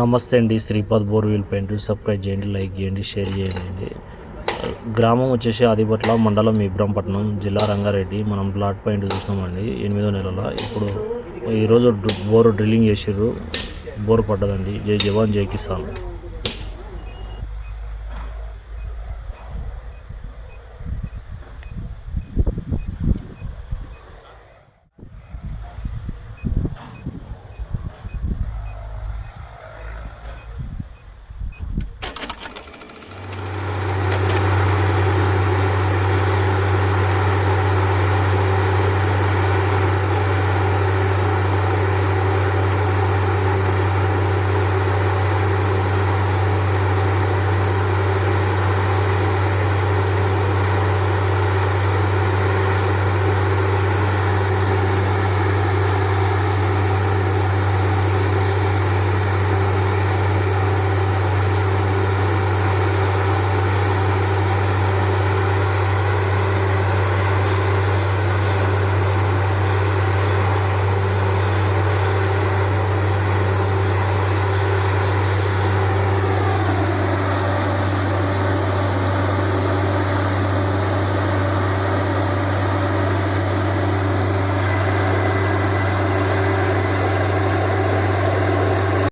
నమస్తే అండి Sripad borewell paint. Subscribe చేయండి లైక్ చేయండి షేర్ చేయండి. గ్రామం వచ్చేసి ఆదిపట్ల మండలం ఇబ్రాంపట్నం జిల్లా రంగారెడ్డి. మనం బ్లాట్ పాయింట్ చూసినామండి ఎనిమిదో నెలల. ఇప్పుడు ఈరోజు బోరు డ్రిల్లింగ్ చేసిర్రు. బోరు పడ్డదండి. జై జవాన్ జై కిసాన్.